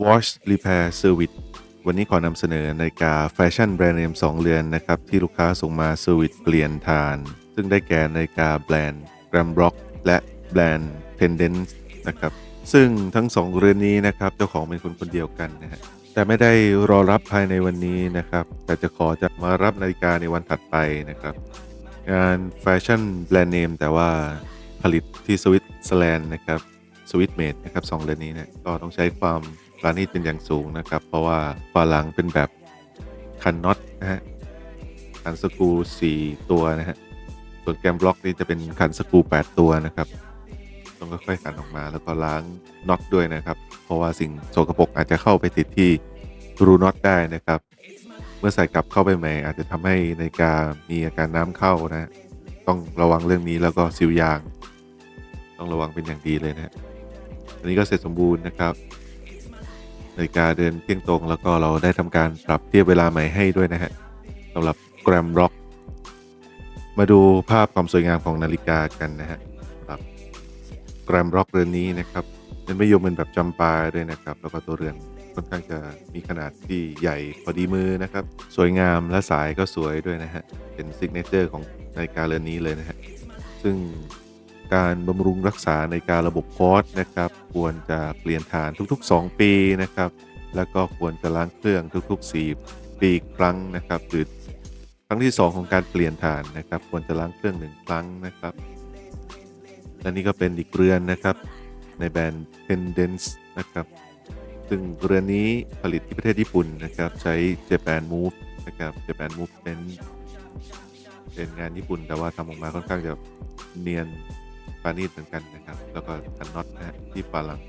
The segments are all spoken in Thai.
Watch Repair Service วันนี้ขอนำเสนอนาฬิกาแฟชั่นแบรนด์เนม2เรือนนะครับ ที่ลูกค้าส่งมาเซอร์วิสเปลี่ยนทาน ซึ่งได้แก่นาฬิกาแบรนด์ Gram Rock และแบรนด์ Tendence นะครับ ซึ่งทั้ง 2 เรือนนี้นะครับ เจ้าของเป็นคนคนเดียวกันนะฮะแต่ไม่ได้รอรับภายในวันนี้นะครับ แต่จะขอจะมารับนาฬิกาในวันถัดไปนะครับงานแฟชั่นแบรนด์เนมแต่ว่าผลิตที่สวิตเซอร์แลนด์นะครับสวิตเมดนะครับสองเรือนนี้นี่ยก็ต้องใช้ความ ปราณีตเป็นอย่างสูงนะครับ เพราะว่าฝาหลังเป็นแบบคันน็อตนะฮะคันสกูสี่ตัวนะฮะส่วนแกมบล็อกนี่จะเป็นคันสกูแปดตัวนะครับต้องค่อยๆขันออกมาแล้วก็ล้างน็อตด้วยนะครับ เพราะว่าสิ่งโสกปรกอาจจะเข้าไปติดที่รูน็อตได้นะครับ เมื่อใส่กลับเข้าไปใหม่ อาจจะทำให้ในกามีอาการน้ำเข้านะ ต้องระวังเรื่องนี้แล้วก็ซิลยาง ต้องระวังเป็นอย่างดีเลยนะฮะอันนี้ก็เสร็จสมบูรณ์นะครับ นาฬิกาเดินเที่ยงตรง แล้วก็เราได้ทำการปรับเทียบเวลาใหม่ให้ด้วยนะฮะสำหรับแกรมร็อกมาดูภาพความสวยงามของนาฬิกากันนะฮะครับแกรมร็อกเรือนนี้นะครับเป็นไม่ยมเป็นแบบจำปาด้วยนะครับ แล้วก็ตัวเรือนค่อนข้างจะมีขนาดที่ใหญ่พอดีมือนะครับ สวยงามและสายก็สวยด้วยนะฮะ เป็นซิกเนเจอร์ของนาฬิกาเรือนนี้เลยนะฮะ ซึ่ง การบำรุงรักษาในการระบบคอร์สนะครับ ควรจะเปลี่ยนฐานทุกๆ 2 ปีนะครับ แล้วก็ควรจะล้างเครื่องทุกๆ 4 ปีครั้งนะครับหรือครั้งที่ 2 ของการเปลี่ยนฐานนะครับ ควรจะล้างเครื่องหนึ่งครั้งนะครับและนี่ก็เป็นอีกเรือนนะครับ ในแบรนด์ Tendence นะครับ ซึ่งเรือนนี้ผลิตที่ประเทศญี่ปุ่นนะครับ ใช้ Japan Move นะครับ Japan Movement เป็นงานญี่ปุ่นแต่ว่าทำออกมาค่อนข้างจะเนียน ปานีตเหมือนกันนะครับ แล้วก็คันน็อตนะที่ฝาหลัง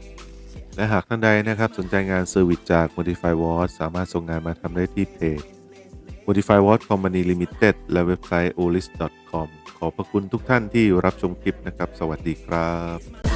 และหากท่านใดนะครับสนใจงานเซอร์วิสจาก Modify Watch สามารถส่งงานมาทำได้ที่เพจ Modify Watch Company Limited และเว็บไซต์ olis.com ขอบพระคุณทุกท่านที่รับชมคลิปนะครับ สวัสดีครับ